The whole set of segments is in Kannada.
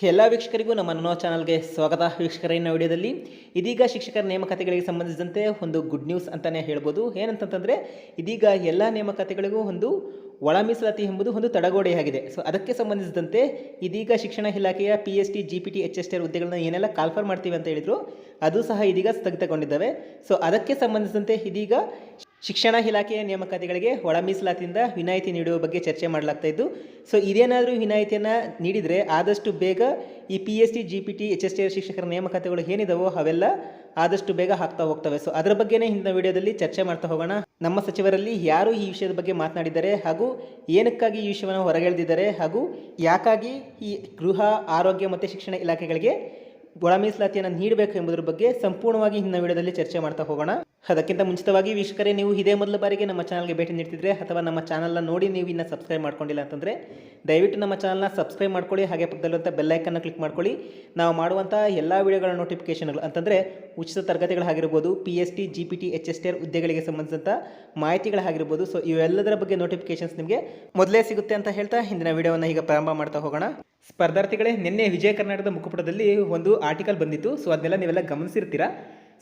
ಎಲ್ಲ ವೀಕ್ಷಕರಿಗೂ ನಮ್ಮ ನನ್ನೋ ಚಾನಲ್ಗೆ ಸ್ವಾಗತ. ವೀಕ್ಷಕರ ಇನ್ನ ವಿಡಿಯೋದಲ್ಲಿ ಇದೀಗ ಶಿಕ್ಷಕರ ನೇಮಕತೆಗಳಿಗೆ ಸಂಬಂಧಿಸಿದಂತೆ ಒಂದು ಗುಡ್ ನ್ಯೂಸ್ ಅಂತಲೇ ಹೇಳ್ಬೋದು. ಏನಂತಂತಂದರೆ, ಇದೀಗ ಎಲ್ಲ ನೇಮಕತೆಗಳಿಗೂ ಒಂದು ಒಳ ಮೀಸಲಾತಿ ಎಂಬುದು ಒಂದು ತಡಗೋಡೆಯಾಗಿದೆ. ಸೊ ಅದಕ್ಕೆ ಸಂಬಂಧಿಸಿದಂತೆ ಇದೀಗ ಶಿಕ್ಷಣ ಇಲಾಖೆಯ P H T G P T H S T ಹುದ್ದೆಗಳನ್ನ ಏನೆಲ್ಲ ಕಾಲ್ಫರ್ ಮಾಡ್ತೀವಿ ಅಂತ ಹೇಳಿದ್ರು ಅದು ಸಹ ಇದೀಗ ಸ್ಥಗಿತಗೊಂಡಿದ್ದಾವೆ. ಸೊ ಅದಕ್ಕೆ ಸಂಬಂಧಿಸಿದಂತೆ ಇದೀಗ ಶಿಕ್ಷಣ ಇಲಾಖೆಯ ನೇಮಕಾತಿಗಳಿಗೆ ಒಳ ಮೀಸಲಾತಿಯಿಂದ ವಿನಾಯಿತಿ ನೀಡುವ ಬಗ್ಗೆ ಚರ್ಚೆ ಮಾಡಲಾಗ್ತಾ ಇದ್ದು ಸೊ ಇದೇನಾದರೂ ವಿನಾಯಿತಿಯನ್ನು ನೀಡಿದರೆ ಆದಷ್ಟು ಬೇಗ ಈ P S T G P T H S T ಶಿಕ್ಷಕರ ನೇಮಕಾತಿಗಳು ಏನಿದಾವೋ ಅವೆಲ್ಲ ಆದಷ್ಟು ಬೇಗ ಆಗ್ತಾ ಹೋಗ್ತವೆ. ಸೊ ಅದರ ಬಗ್ಗೆನೇ ಹಿಂದಿನ ವಿಡಿಯೋದಲ್ಲಿ ಚರ್ಚೆ ಮಾಡ್ತಾ ಹೋಗೋಣ. ನಮ್ಮ ಸಚಿವರಲ್ಲಿ ಯಾರು ಈ ವಿಷಯದ ಬಗ್ಗೆ ಮಾತನಾಡಿದ್ದಾರೆ ಹಾಗೂ ಏನಕ್ಕಾಗಿ ಈ ವಿಷಯವನ್ನು ಹೊರಗೆಳೆದಿದ್ದಾರೆ ಹಾಗೂ ಯಾಕಾಗಿ ಈ ಗೃಹ, ಆರೋಗ್ಯ ಮತ್ತು ಶಿಕ್ಷಣ ಇಲಾಖೆಗಳಿಗೆ ಒಳ ಮೀಸಲಾತಿಯನ್ನು ನೀಡಬೇಕು ಎಂಬುದರ ಬಗ್ಗೆ ಸಂಪೂರ್ಣವಾಗಿ ಹಿಂದಿನ ವಿಡಿಯೋದಲ್ಲಿ ಚರ್ಚೆ ಮಾಡ್ತಾ ಹೋಗೋಣ. ಅದಕ್ಕಿಂತ ಮುಂಚಿತವಾಗಿ ವೀಕ್ಷಕರೇ, ನೀವು ಇದೇ ಮೊದಲ ಬಾರಿಗೆ ನಮ್ಮ ಚಾನಲ್ಗೆ ಭೇಟಿ ನೀಡ್ತಿದ್ರೆ ಅಥವಾ ನಮ್ಮ ಚಾನಲ್ನ ನೋಡಿ ನೀವು ಇನ್ನೂ ಸಬ್ಸ್ಕ್ರೈಬ್ ಮಾಡ್ಕೊಂಡಿಲ್ಲ ಅಂತಂದರೆ ದಯವಿಟ್ಟು ನಮ್ಮ ಚಾನಲ್ನ ಸಬ್ಸ್ಕ್ರೈಬ್ ಮಾಡ್ಕೊಳ್ಳಿ, ಹಾಗೆ ಪಕ್ಕದಲ್ಲಿರುವಂಥ ಬೆಲ್ಲೈಕನ್ನು ಕ್ಲಿಕ್ ಮಾಡ್ಕೊಳ್ಳಿ. ನಾವು ಮಾಡುವಂಥ ಎಲ್ಲ ವಿಡಿಯೋಗಳ ನೋಟಿಫಿಕೇಷನ್ಗಳು ಅಂತಂದರೆ ಉಚಿತ ತರಗತಿಗಳಾಗಿರ್ಬೋದು P S T G P T H S T R ಹುದ್ದೆಗಳಿಗೆ ಸಂಬಂಧಿಸಿದಂಥ ಮಾಹಿತಿಗಳಾಗಿರ್ಬೋದು. ಸೊ ಇವೆಲ್ಲದರ ಬಗ್ಗೆ ನೋಟಿಫಿಕೇಶನ್ಸ್ ನಿಮಗೆ ಮೊದಲೇ ಸಿಗುತ್ತೆ ಅಂತ ಹೇಳ್ತಾ ಹಿಂದಿನ ವಿಡಿಯೋವನ್ನು ಈಗ ಪ್ರಾರಂಭ ಮಾಡ್ತಾ ಹೋಗೋಣ. ಸ್ಪರ್ಧಾರ್ಥಿಗಳೇ, ನಿನ್ನೆ ವಿಜಯ ಕರ್ನಾಟಕದ ಮುಖಪುಟದಲ್ಲಿ ಒಂದು ಆರ್ಟಿಕಲ್ ಬಂದಿತ್ತು. ಸೊ ಅದನ್ನೆಲ್ಲ ನೀವೆಲ್ಲ ಗಮನಿಸಿರ್ತೀರಾ?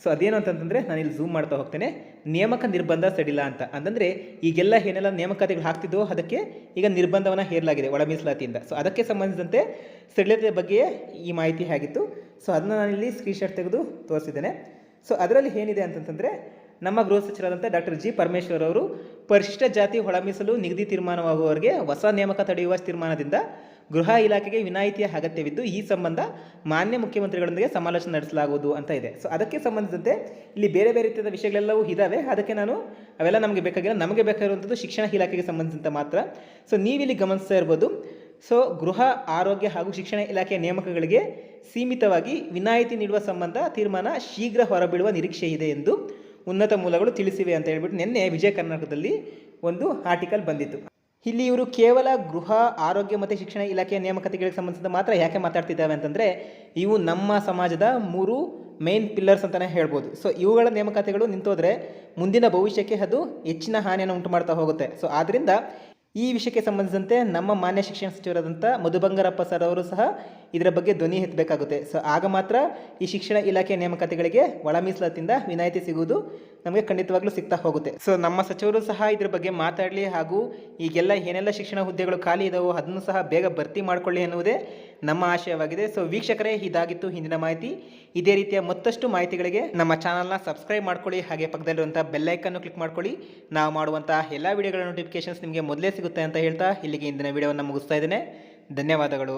ಸೊ ಅದೇನು ಅಂತಂತಂದರೆ ನಾನು ಇಲ್ಲಿ ಝೂಮ್ ಮಾಡ್ತಾ ಹೋಗ್ತೇನೆ. ನೇಮಕ ನಿರ್ಬಂಧ ಸಡಿಲ ಅಂತ. ಅಂತಂದರೆ ಈಗೆಲ್ಲ ಏನೆಲ್ಲ ನೇಮಕಾತಿಗಳು ಹಾಕ್ತಿದ್ದೋ ಅದಕ್ಕೆ ಈಗ ನಿರ್ಬಂಧವನ್ನು ಹೇರಲಾಗಿದೆ ಒಳ ಮೀಸಲಾತಿಯಿಂದ ಸೊ ಅದಕ್ಕೆ ಸಂಬಂಧಿಸಿದಂತೆ ಸಡಿಲತೆ ಬಗ್ಗೆ ಈ ಮಾಹಿತಿ ಆಗಿತ್ತು ಸೊ ಅದನ್ನ ನಾನಿಲ್ಲಿ ಸ್ಕ್ರೀನ್ಶಾಟ್ ತೆಗೆದು ತೋರಿಸಿದ್ದೇನೆ. ಸೊ ಅದರಲ್ಲಿ ಏನಿದೆ ಅಂತಂತಂದರೆ, ನಮ್ಮ ಗೃಹ ಸಚಿವರಾದಂಥ ಡಾಕ್ಟರ್ ಜಿ ಪರಮೇಶ್ವರ್ ಅವರು ಪರಿಶಿಷ್ಟ ಜಾತಿ ಒಳ ಮೀಸಲು ನಿಗದಿ ತೀರ್ಮಾನವಾಗುವವರಿಗೆ ಹೊಸ ನೇಮಕ ತಡೆಯುವ ತೀರ್ಮಾನದಿಂದ ಗೃಹ ಇಲಾಖೆಗೆ ವಿನಾಯಿತಿಯ ಅಗತ್ಯವಿದ್ದು, ಈ ಸಂಬಂಧ ಮಾನ್ಯ ಮುಖ್ಯಮಂತ್ರಿಗಳೊಂದಿಗೆ ಸಮಾಲೋಚನೆ ನಡೆಸಲಾಗುವುದು ಅಂತ ಇದೆ. ಸೊ ಅದಕ್ಕೆ ಸಂಬಂಧಿಸಿದಂತೆ ಇಲ್ಲಿ ಬೇರೆ ಬೇರೆ ರೀತಿಯಾದ ವಿಷಯಗಳೆಲ್ಲವೂ ಇದ್ದಾವೆ ಅದಕ್ಕೆ ನಾನು ಅವೆಲ್ಲ ನಮಗೆ ಬೇಕಾಗಿಲ್ಲ. ನಮಗೆ ಬೇಕಾಗಿರುವಂಥದ್ದು ಶಿಕ್ಷಣ ಇಲಾಖೆಗೆ ಸಂಬಂಧಿಸಿದಂತೆ ಮಾತ್ರ. ಸೊ ನೀವಿಲ್ಲಿ ಗಮನಿಸ್ತಾ ಇರ್ಬೋದು ಸೊ ಗೃಹ, ಆರೋಗ್ಯ ಹಾಗೂ ಶಿಕ್ಷಣ ಇಲಾಖೆಯ ನೇಮಕಗಳಿಗೆ ಸೀಮಿತವಾಗಿ ವಿನಾಯಿತಿ ನೀಡುವ ಸಂಬಂಧ ತೀರ್ಮಾನ ಶೀಘ್ರ ಹೊರಬೀಳುವ ನಿರೀಕ್ಷೆ ಇದೆ ಎಂದು ಉನ್ನತ ಮೂಲಗಳು ತಿಳಿಸಿವೆ ಅಂತ ಹೇಳ್ಬಿಟ್ಟು ನಿನ್ನೆ ವಿಜಯ ಕರ್ನಾಟಕದಲ್ಲಿ ಒಂದು ಆರ್ಟಿಕಲ್ ಬಂದಿತ್ತು. ಇಲ್ಲಿ ಇವರು ಕೇವಲ ಗೃಹ, ಆರೋಗ್ಯ ಮತ್ತು ಶಿಕ್ಷಣ ಇಲಾಖೆಯ ನೇಮಕತೆಗಳಿಗೆ ಸಂಬಂಧಿಸಿದ ಮಾತ್ರ ಯಾಕೆ ಮಾತಾಡ್ತಿದ್ದಾವೆ ಅಂತಂದರೆ ಇವು ನಮ್ಮ ಸಮಾಜದ ಮೂರು ಮೇನ್ ಪಿಲ್ಲರ್ಸ್ ಅಂತಲೇ ಹೇಳ್ಬೋದು. ಸೊ ಇವುಗಳ ನೇಮಕತೆಗಳು ನಿಂತೋದ್ರೆ ಮುಂದಿನ ಭವಿಷ್ಯಕ್ಕೆ ಅದು ಹೆಚ್ಚಿನ ಹಾನಿಯನ್ನು ಉಂಟು ಮಾಡ್ತಾ ಹೋಗುತ್ತೆ. ಸೊ ಆದ್ದರಿಂದ ಈ ವಿಷಯಕ್ಕೆ ಸಂಬಂಧಿಸಿದಂತೆ ನಮ್ಮ ಮಾನ್ಯ ಶಿಕ್ಷಣ ಸಚಿವರಾದಂಥ ಮಧು ಬಂಗಾರಪ್ಪ ಸರ್ ಅವರು ಸಹ ಇದರ ಬಗ್ಗೆ ಧ್ವನಿ ಎತ್ತಬೇಕಾಗುತ್ತೆ. ಸೊ ಆಗ ಮಾತ್ರ ಈ ಶಿಕ್ಷಣ ಇಲಾಖೆ ನೇಮಕಾತಿಗಳಿಗೆ ಒಳ ಮೀಸಲಾತಿಯಿಂದ ವಿನಾಯಿತಿ ಸಿಗುವುದು ನಮಗೆ ಖಂಡಿತವಾಗ್ಲೂ ಸಿಗ್ತಾ ಹೋಗುತ್ತೆ. ಸೊ ನಮ್ಮ ಸಚಿವರು ಸಹ ಇದರ ಬಗ್ಗೆ ಮಾತಾಡಲಿ ಹಾಗೂ ಈಗೆಲ್ಲ ಏನೆಲ್ಲ ಶಿಕ್ಷಣ ಹುದ್ದೆಗಳು ಖಾಲಿ ಇದಾವೋ ಅದನ್ನು ಸಹ ಬೇಗ ಭರ್ತಿ ಮಾಡಿಕೊಳ್ಳಿ ಎನ್ನುವುದೇ ನಮ್ಮ ಆಶಯವಾಗಿದೆ. ಸೊ ವೀಕ್ಷಕರೇ, ಇದಾಗಿತ್ತು ಹಿಂದಿನ ಮಾಹಿತಿ. ಇದೇ ರೀತಿಯ ಮತ್ತಷ್ಟು ಮಾಹಿತಿಗಳಿಗೆ ನಮ್ಮ ಚಾನಲ್ನ ಸಬ್ಸ್ಕ್ರೈಬ್ ಮಾಡ್ಕೊಳ್ಳಿ, ಹಾಗೆ ಪಕ್ಕದಲ್ಲಿರುವಂಥ ಬೆಲ್ಲೈಕನ್ನು ಕ್ಲಿಕ್ ಮಾಡ್ಕೊಳ್ಳಿ. ನಾವು ಮಾಡುವಂಥ ಎಲ್ಲ ವಿಡಿಯೋಗಳ ನೋಟಿಫಿಕೇಶನ್ಸ್ ನಿಮಗೆ ಮೊದಲೇ ಸಿಗುತ್ತೆ ಅಂತ ಹೇಳ್ತಾ ಇಲ್ಲಿಗೆ ಇಂದಿನ ವಿಡಿಯೋವನ್ನು ಮುಗಿಸ್ತಾ ಇದ್ದೇನೆ. ಧನ್ಯವಾದಗಳು.